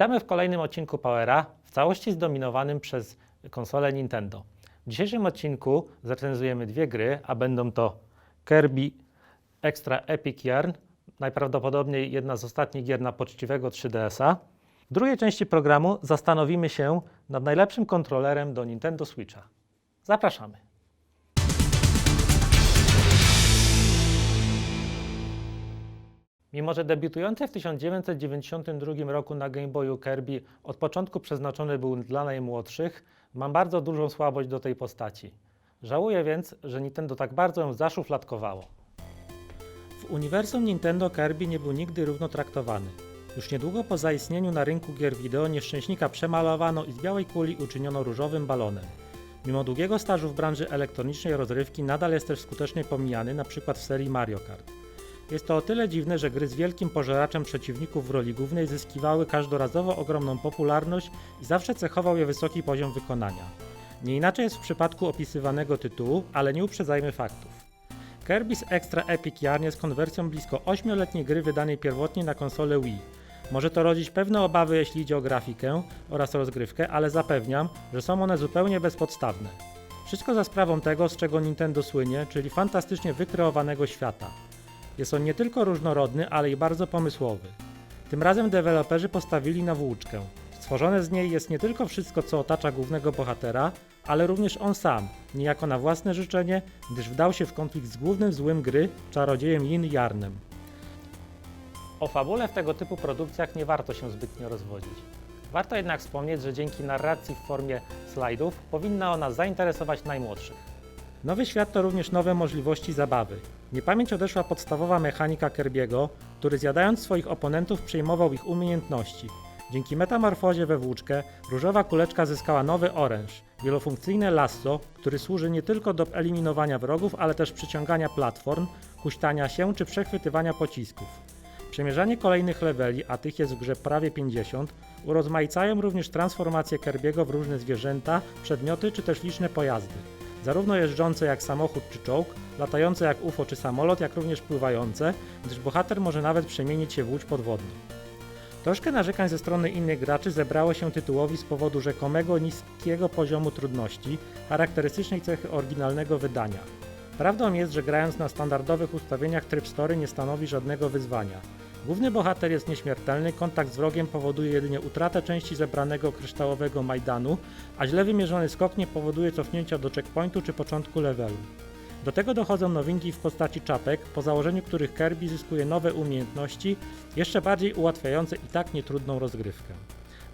Witamy w kolejnym odcinku Powera, w całości zdominowanym przez konsolę Nintendo. W dzisiejszym odcinku zrecenzujemy dwie gry, a będą to Kirby Extra Epic Yarn, najprawdopodobniej jedna z ostatnich gier na poczciwego 3DS-a. W drugiej części programu zastanowimy się nad najlepszym kontrolerem do Nintendo Switcha. Zapraszamy. Mimo, że debiutujący w 1992 roku na Game Boyu Kirby od początku przeznaczony był dla najmłodszych, mam bardzo dużą słabość do tej postaci. Żałuję więc, że Nintendo tak bardzo ją zaszufladkowało. W uniwersum Nintendo Kirby nie był nigdy równo traktowany. Już niedługo po zaistnieniu na rynku gier wideo nieszczęśnika przemalowano i z białej kuli uczyniono różowym balonem. Mimo długiego stażu w branży elektronicznej rozrywki nadal jest też skutecznie pomijany, np. w serii Mario Kart. Jest to o tyle dziwne, że gry z wielkim pożeraczem przeciwników w roli głównej zyskiwały każdorazowo ogromną popularność i zawsze cechował je wysoki poziom wykonania. Nie inaczej jest w przypadku opisywanego tytułu, ale nie uprzedzajmy faktów. Kirby's Extra Epic Yarn jest konwersją blisko 8-letniej gry wydanej pierwotnie na konsolę Wii. Może to rodzić pewne obawy, jeśli idzie o grafikę oraz rozgrywkę, ale zapewniam, że są one zupełnie bezpodstawne. Wszystko za sprawą tego, z czego Nintendo słynie, czyli fantastycznie wykreowanego świata. Jest on nie tylko różnorodny, ale i bardzo pomysłowy. Tym razem deweloperzy postawili na włóczkę. Stworzone z niej jest nie tylko wszystko, co otacza głównego bohatera, ale również on sam, niejako na własne życzenie, gdyż wdał się w konflikt z głównym złym gry, czarodziejem Yin Jarnem. O fabule w tego typu produkcjach nie warto się zbytnio rozwodzić. Warto jednak wspomnieć, że dzięki narracji w formie slajdów powinna ona zainteresować najmłodszych. Nowy świat to również nowe możliwości zabawy. Niepamięć odeszła podstawowa mechanika Kirby'ego, który zjadając swoich oponentów przejmował ich umiejętności. Dzięki metamorfozie we włóczkę różowa kuleczka zyskała nowy oręż, wielofunkcyjne lasso, który służy nie tylko do eliminowania wrogów, ale też przyciągania platform, huśtania się czy przechwytywania pocisków. Przemierzanie kolejnych leveli, a tych jest w grze prawie 50, urozmaicają również transformacje Kirby'ego w różne zwierzęta, przedmioty czy też liczne pojazdy. Zarówno jeżdżące jak samochód czy czołg, latające jak UFO czy samolot, jak również pływające, gdyż bohater może nawet przemienić się w łódź podwodną. Troszkę narzekań ze strony innych graczy zebrało się tytułowi z powodu rzekomego niskiego poziomu trudności, charakterystycznej cechy oryginalnego wydania. Prawdą jest, że grając na standardowych ustawieniach tryb story nie stanowi żadnego wyzwania. Główny bohater jest nieśmiertelny, kontakt z wrogiem powoduje jedynie utratę części zebranego kryształowego Majdanu, a źle wymierzony skok nie powoduje cofnięcia do checkpointu czy początku levelu. Do tego dochodzą nowinki w postaci czapek, po założeniu których Kirby zyskuje nowe umiejętności, jeszcze bardziej ułatwiające i tak nietrudną rozgrywkę.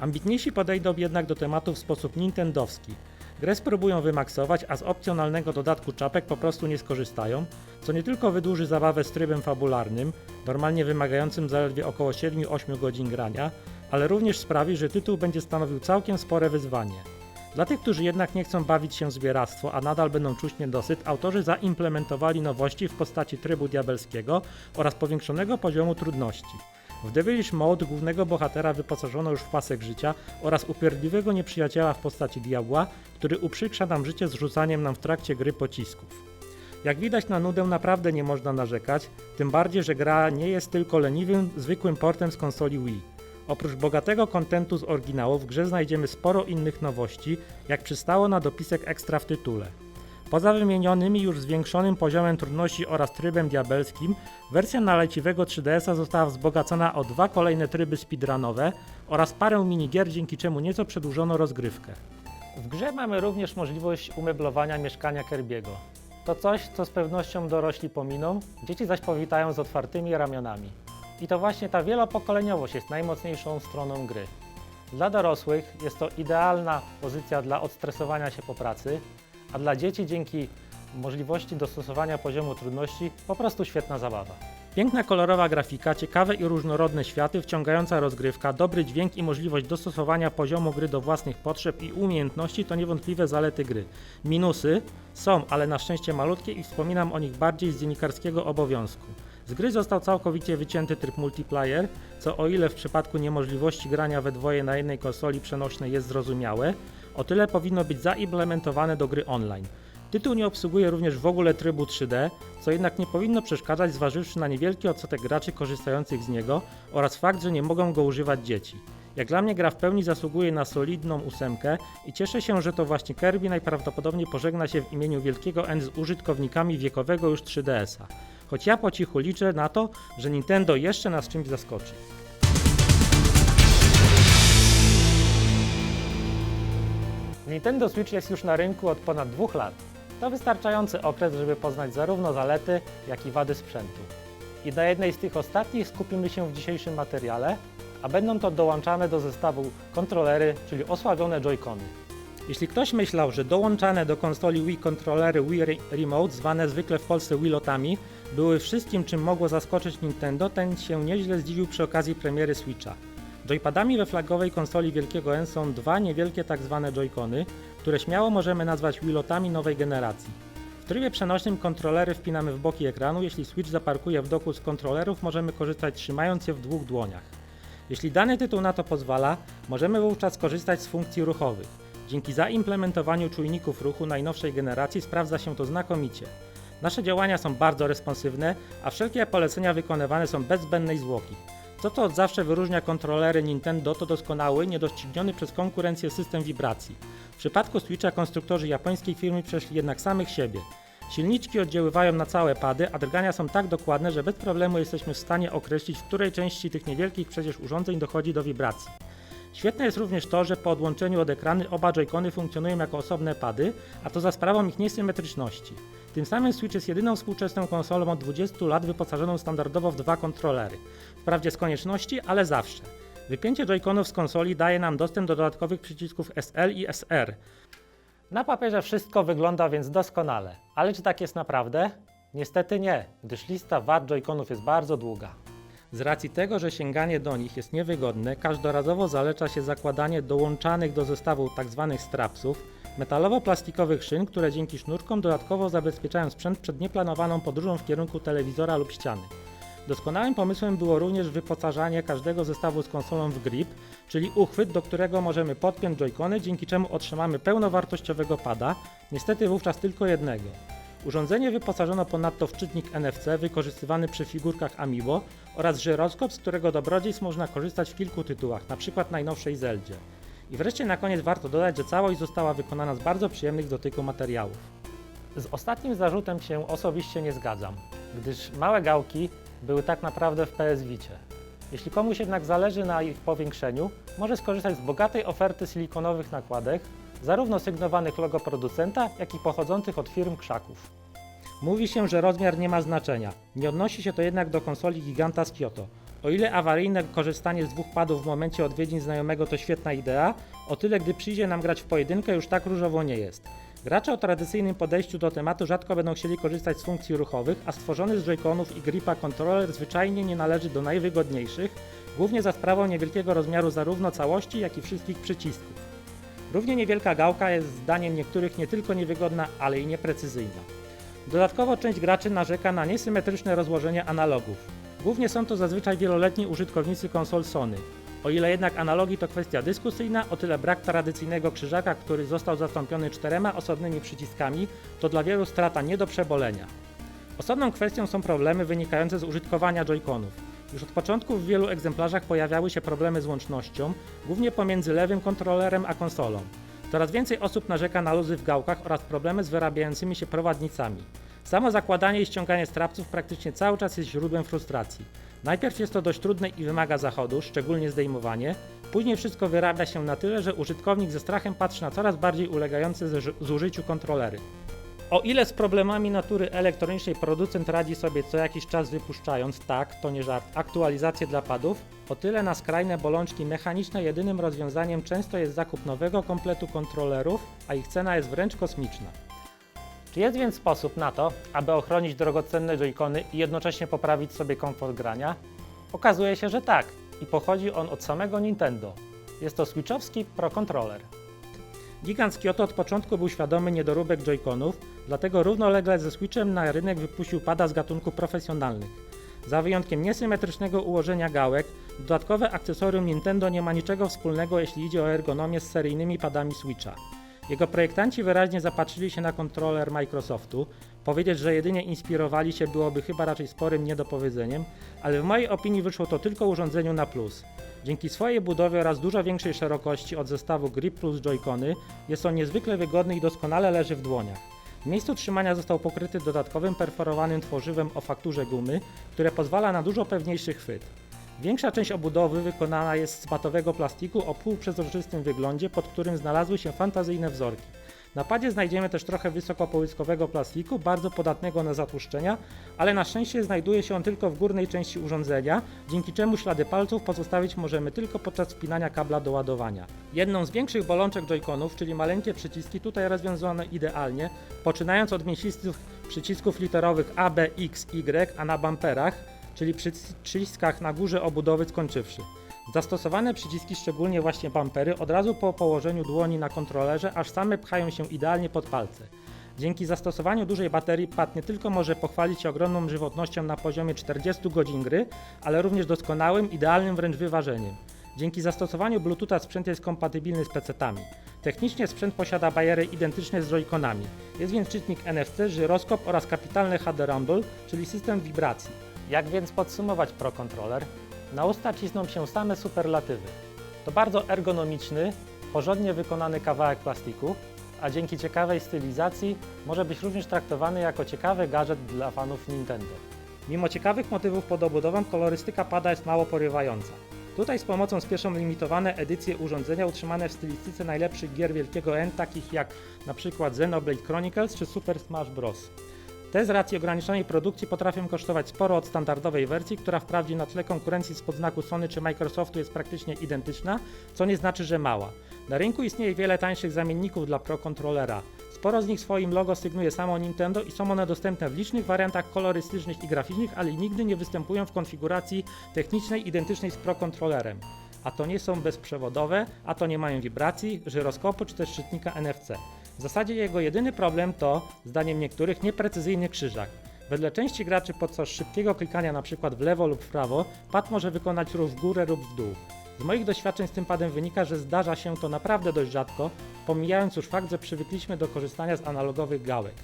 Ambitniejsi podejdą jednak do tematu w sposób nintendowski. Grę spróbują wymaksować, a z opcjonalnego dodatku czapek po prostu nie skorzystają, co nie tylko wydłuży zabawę z trybem fabularnym, normalnie wymagającym zaledwie około 7-8 godzin grania, ale również sprawi, że tytuł będzie stanowił całkiem spore wyzwanie. Dla tych, którzy jednak nie chcą bawić się w zbieractwo, a nadal będą czuć niedosyt, autorzy zaimplementowali nowości w postaci trybu diabelskiego oraz powiększonego poziomu trudności. W Devilish Mode głównego bohatera wyposażono już w pasek życia oraz upierdliwego nieprzyjaciela w postaci diabła, który uprzykrza nam życie zrzucaniem nam w trakcie gry pocisków. Jak widać na nudę naprawdę nie można narzekać, tym bardziej, że gra nie jest tylko leniwym, zwykłym portem z konsoli Wii. Oprócz bogatego kontentu z oryginału w grze znajdziemy sporo innych nowości, jak przystało na dopisek ekstra w tytule. Poza wymienionymi już zwiększonym poziomem trudności oraz trybem diabelskim, wersja na leciwego 3DS-a została wzbogacona o dwa kolejne tryby speedrunowe oraz parę minigier, dzięki czemu nieco przedłużono rozgrywkę. W grze mamy również możliwość umeblowania mieszkania Kirby'ego. To coś, co z pewnością dorośli pominą, dzieci zaś powitają z otwartymi ramionami. I to właśnie ta wielopokoleniowość jest najmocniejszą stroną gry. Dla dorosłych jest to idealna pozycja dla odstresowania się po pracy, a dla dzieci dzięki możliwości dostosowania poziomu trudności po prostu świetna zabawa. Piękna kolorowa grafika, ciekawe i różnorodne światy, wciągająca rozgrywka, dobry dźwięk i możliwość dostosowania poziomu gry do własnych potrzeb i umiejętności to niewątpliwe zalety gry. Minusy są, ale na szczęście malutkie i wspominam o nich bardziej z dziennikarskiego obowiązku. Z gry został całkowicie wycięty tryb multiplayer, co o ile w przypadku niemożliwości grania we dwoje na jednej konsoli przenośnej jest zrozumiałe, o tyle powinno być zaimplementowane do gry online. Tytuł nie obsługuje również w ogóle trybu 3D, co jednak nie powinno przeszkadzać zważywszy na niewielki odsetek graczy korzystających z niego oraz fakt, że nie mogą go używać dzieci. Jak dla mnie gra w pełni zasługuje na solidną ósemkę i cieszę się, że to właśnie Kirby najprawdopodobniej pożegna się w imieniu wielkiego N z użytkownikami wiekowego już 3DS-a. Choć ja po cichu liczę na to, że Nintendo jeszcze nas czymś zaskoczy. Nintendo Switch jest już na rynku od ponad dwóch lat. To wystarczający okres, żeby poznać zarówno zalety, jak i wady sprzętu. I na jednej z tych ostatnich skupimy się w dzisiejszym materiale, a będą to dołączane do zestawu kontrolery, czyli osłabione Joy-Cony. Jeśli ktoś myślał, że dołączane do konsoli Wii kontrolery Wii Re- Remote, zwane zwykle w Polsce Wii-lotami, były wszystkim, czym mogło zaskoczyć Nintendo, ten się nieźle zdziwił przy okazji premiery Switcha. Joypadami we flagowej konsoli Wielkiego N są dwa niewielkie tak zwane Joy-Cony, które śmiało możemy nazwać Wii-lotami nowej generacji. W trybie przenośnym kontrolery wpinamy w boki ekranu, jeśli Switch zaparkuje w doku z kontrolerów, możemy korzystać trzymając je w dwóch dłoniach. Jeśli dany tytuł na to pozwala, możemy wówczas korzystać z funkcji ruchowych. Dzięki zaimplementowaniu czujników ruchu najnowszej generacji sprawdza się to znakomicie. Nasze działania są bardzo responsywne, a wszelkie polecenia wykonywane są bez zbędnej zwłoki. To, co od zawsze wyróżnia kontrolery Nintendo, to doskonały, niedościgniony przez konkurencję system wibracji. W przypadku Switcha konstruktorzy japońskiej firmy przeszli jednak samych siebie. Silniczki oddziaływają na całe pady, a drgania są tak dokładne, że bez problemu jesteśmy w stanie określić, w której części tych niewielkich przecież urządzeń dochodzi do wibracji. Świetne jest również to, że po odłączeniu od ekrany oba joycony funkcjonują jako osobne pady, a to za sprawą ich niesymetryczności. Tym samym Switch jest jedyną współczesną konsolą od 20 lat wyposażoną standardowo w dwa kontrolery. Wprawdzie z konieczności, ale zawsze. Wypięcie joyconów z konsoli daje nam dostęp do dodatkowych przycisków SL i SR. Na papierze wszystko wygląda więc doskonale, ale czy tak jest naprawdę? Niestety nie, gdyż lista wad joyconów jest bardzo długa. Z racji tego, że sięganie do nich jest niewygodne, każdorazowo zaleca się zakładanie dołączanych do zestawu tzw. strapsów, metalowo-plastikowych szyn, które dzięki sznurkom dodatkowo zabezpieczają sprzęt przed nieplanowaną podróżą w kierunku telewizora lub ściany. Doskonałym pomysłem było również wyposażanie każdego zestawu z konsolą w grip, czyli uchwyt, do którego możemy podpiąć joycony, dzięki czemu otrzymamy pełnowartościowego pada, niestety wówczas tylko jednego. Urządzenie wyposażono ponadto w czytnik NFC wykorzystywany przy figurkach Amiibo oraz żyroskop, z którego dobrodziejstw można korzystać w kilku tytułach, np. najnowszej Zeldzie. I wreszcie na koniec warto dodać, że całość została wykonana z bardzo przyjemnych dotyku materiałów. Z ostatnim zarzutem się osobiście nie zgadzam, gdyż małe gałki były tak naprawdę w PS Vicie. Jeśli komuś jednak zależy na ich powiększeniu, może skorzystać z bogatej oferty silikonowych nakładek, zarówno sygnowanych logo producenta, jak i pochodzących od firm krzaków. Mówi się, że rozmiar nie ma znaczenia. Nie odnosi się to jednak do konsoli giganta z Kyoto. O ile awaryjne korzystanie z dwóch padów w momencie odwiedzin znajomego to świetna idea, o tyle gdy przyjdzie nam grać w pojedynkę już tak różowo nie jest. Gracze o tradycyjnym podejściu do tematu rzadko będą chcieli korzystać z funkcji ruchowych, a stworzony z joyconów i gripa kontroler zwyczajnie nie należy do najwygodniejszych, głównie za sprawą niewielkiego rozmiaru zarówno całości, jak i wszystkich przycisków. Równie niewielka gałka jest zdaniem niektórych nie tylko niewygodna, ale i nieprecyzyjna. Dodatkowo część graczy narzeka na niesymetryczne rozłożenie analogów. Głównie są to zazwyczaj wieloletni użytkownicy konsol Sony. O ile jednak analogi to kwestia dyskusyjna, o tyle brak tradycyjnego krzyżaka, który został zastąpiony czterema osobnymi przyciskami, to dla wielu strata nie do przebolenia. Osobną kwestią są problemy wynikające z użytkowania joyconów. Już od początku w wielu egzemplarzach pojawiały się problemy z łącznością, głównie pomiędzy lewym kontrolerem a konsolą. Coraz więcej osób narzeka na luzy w gałkach oraz problemy z wyrabiającymi się prowadnicami. Samo zakładanie i ściąganie strapców praktycznie cały czas jest źródłem frustracji. Najpierw jest to dość trudne i wymaga zachodu, szczególnie zdejmowanie, później wszystko wyrabia się na tyle, że użytkownik ze strachem patrzy na coraz bardziej ulegające zuży- zużyciu kontrolery. O ile z problemami natury elektronicznej producent radzi sobie co jakiś czas wypuszczając, tak, to nie żart, aktualizacje dla padów, o tyle na skrajne bolączki mechaniczne jedynym rozwiązaniem często jest zakup nowego kompletu kontrolerów, a ich cena jest wręcz kosmiczna. Czy jest więc sposób na to, aby ochronić drogocenne joycony i jednocześnie poprawić sobie komfort grania? Okazuje się, że tak i pochodzi on od samego Nintendo. Jest to Switchowski Pro Controller. Gigant z Kyoto od początku był świadomy niedoróbek joyconów, dlatego równolegle ze Switchem na rynek wypuścił pada z gatunku profesjonalnych. Za wyjątkiem niesymetrycznego ułożenia gałek, dodatkowe akcesorium Nintendo nie ma niczego wspólnego jeśli idzie o ergonomię z seryjnymi padami Switcha. Jego projektanci wyraźnie zapatrzyli się na kontroler Microsoftu. Powiedzieć, że jedynie inspirowali się byłoby chyba raczej sporym niedopowiedzeniem, ale w mojej opinii wyszło to tylko urządzeniu na plus. Dzięki swojej budowie oraz dużo większej szerokości od zestawu Grip Plus Joy-Cony jest on niezwykle wygodny i doskonale leży w dłoniach. W miejscu trzymania został pokryty dodatkowym perforowanym tworzywem o fakturze gumy, które pozwala na dużo pewniejszy chwyt. Większa część obudowy wykonana jest z matowego plastiku o półprzezroczystym wyglądzie, pod którym znalazły się fantazyjne wzorki. Na padzie znajdziemy też trochę wysokopołyskowego plastiku, bardzo podatnego na zatłuszczenia, ale na szczęście znajduje się on tylko w górnej części urządzenia, dzięki czemu ślady palców pozostawić możemy tylko podczas wpinania kabla do ładowania. Jedną z większych bolączek joyconów, czyli maleńkie przyciski, tutaj rozwiązane idealnie, poczynając od mięsistych przycisków literowych A, B, X, Y, a na bumperach, czyli przyciskach na górze obudowy skończywszy. Zastosowane przyciski, szczególnie właśnie bumpery, od razu po położeniu dłoni na kontrolerze, aż same pchają się idealnie pod palce. Dzięki zastosowaniu dużej baterii pad nie tylko może pochwalić się ogromną żywotnością na poziomie 40 godzin gry, ale również doskonałym, idealnym wręcz wyważeniem. Dzięki zastosowaniu Bluetootha sprzęt jest kompatybilny z PC-tami. Technicznie sprzęt posiada bariery identyczne z Joy-Conami. Jest więc czytnik NFC, żyroskop oraz kapitalny HD Rumble, czyli system wibracji. Jak więc podsumować Pro Controller? Na usta cisną się same superlatywy. To bardzo ergonomiczny, porządnie wykonany kawałek plastiku, a dzięki ciekawej stylizacji może być również traktowany jako ciekawy gadżet dla fanów Nintendo. Mimo ciekawych motywów pod obudową, kolorystyka pada jest mało porywająca. Tutaj z pomocą spieszą limitowane edycje urządzenia utrzymane w stylistyce najlepszych gier wielkiego N, takich jak np. Xenoblade Chronicles czy Super Smash Bros. Te z racji ograniczonej produkcji potrafią kosztować sporo od standardowej wersji, która wprawdzie na tle konkurencji spod znaku Sony czy Microsoftu jest praktycznie identyczna, co nie znaczy, że mała. Na rynku istnieje wiele tańszych zamienników dla Pro Controllera. Sporo z nich swoim logo sygnuje samo Nintendo i są one dostępne w licznych wariantach kolorystycznych i graficznych, ale nigdy nie występują w konfiguracji technicznej identycznej z Pro Controllerem. A to nie są bezprzewodowe, a to nie mają wibracji, żyroskopu czy też czytnika NFC. W zasadzie jego jedyny problem to, zdaniem niektórych, nieprecyzyjny krzyżak. Wedle części graczy podczas szybkiego klikania np. w lewo lub w prawo, pad może wykonać ruch w górę lub w dół. Z moich doświadczeń z tym padem wynika, że zdarza się to naprawdę dość rzadko, pomijając już fakt, że przywykliśmy do korzystania z analogowych gałek.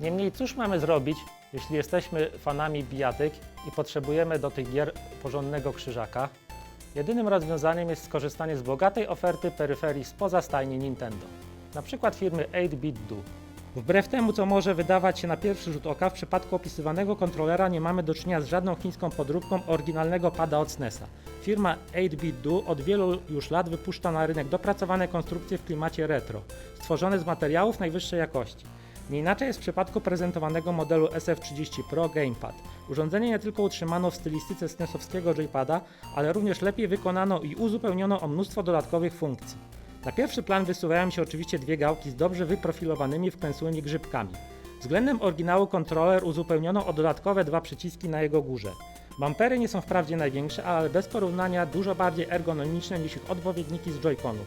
Niemniej cóż mamy zrobić, jeśli jesteśmy fanami bijatyk i potrzebujemy do tych gier porządnego krzyżaka? Jedynym rozwiązaniem jest skorzystanie z bogatej oferty peryferii spoza stajni Nintendo na przykład firmy 8-Bit Do. Wbrew temu, co może wydawać się na pierwszy rzut oka, w przypadku opisywanego kontrolera nie mamy do czynienia z żadną chińską podróbką oryginalnego pada od SNESa. Firma 8-Bit Do od wielu już lat wypuszcza na rynek dopracowane konstrukcje w klimacie retro, stworzone z materiałów najwyższej jakości. Nie inaczej jest w przypadku prezentowanego modelu SF30 Pro Gamepad. Urządzenie nie tylko utrzymano w stylistyce SNESowskiego joypada, ale również lepiej wykonano i uzupełniono o mnóstwo dodatkowych funkcji. Na pierwszy plan wysuwają się oczywiście dwie gałki z dobrze wyprofilowanymi wklęsłymi grzybkami. Względem oryginału kontroler uzupełniono o dodatkowe dwa przyciski na jego górze. Bumpery nie są wprawdzie największe, ale bez porównania dużo bardziej ergonomiczne niż ich odpowiedniki z Joy-Conów.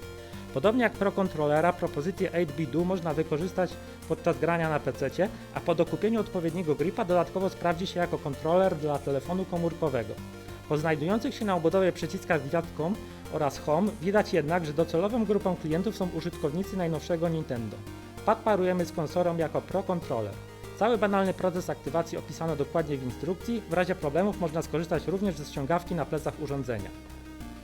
Podobnie jak Pro Controllera, propozycję 8BDU można wykorzystać podczas grania na PC, a po dokupieniu odpowiedniego gripa dodatkowo sprawdzi się jako kontroler dla telefonu komórkowego. Po znajdujących się na obudowie przyciskach gwiazdką oraz Home widać jednak, że docelową grupą klientów są użytkownicy najnowszego Nintendo. Pad parujemy z konsolą jako Pro Controller. Cały banalny proces aktywacji opisano dokładnie w instrukcji, w razie problemów można skorzystać również ze ściągawki na plecach urządzenia.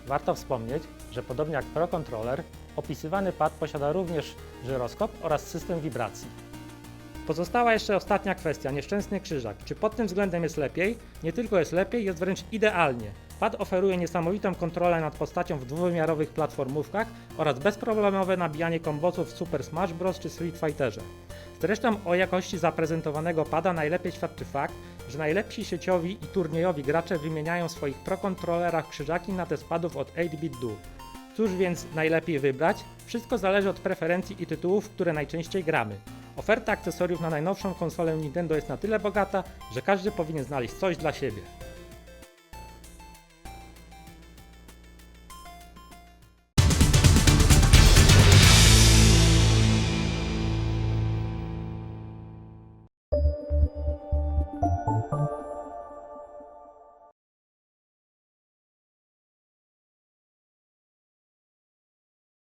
Warto wspomnieć, że podobnie jak Pro Controller, opisywany pad posiada również żyroskop oraz system wibracji. Pozostała jeszcze ostatnia kwestia, nieszczęsny krzyżak. Czy pod tym względem jest lepiej? Nie tylko jest lepiej, jest wręcz idealnie. Pad oferuje niesamowitą kontrolę nad postacią w dwuwymiarowych platformówkach oraz bezproblemowe nabijanie kombosów w Super Smash Bros. czy Street Fighterze. Zresztą o jakości zaprezentowanego pada najlepiej świadczy fakt, że najlepsi sieciowi i turniejowi gracze wymieniają w swoich pro-kontrolerach krzyżaki na te spadów od 8-bit do. Cóż więc najlepiej wybrać? Wszystko zależy od preferencji i tytułów, które najczęściej gramy. Oferta akcesoriów na najnowszą konsolę Nintendo jest na tyle bogata, że każdy powinien znaleźć coś dla siebie.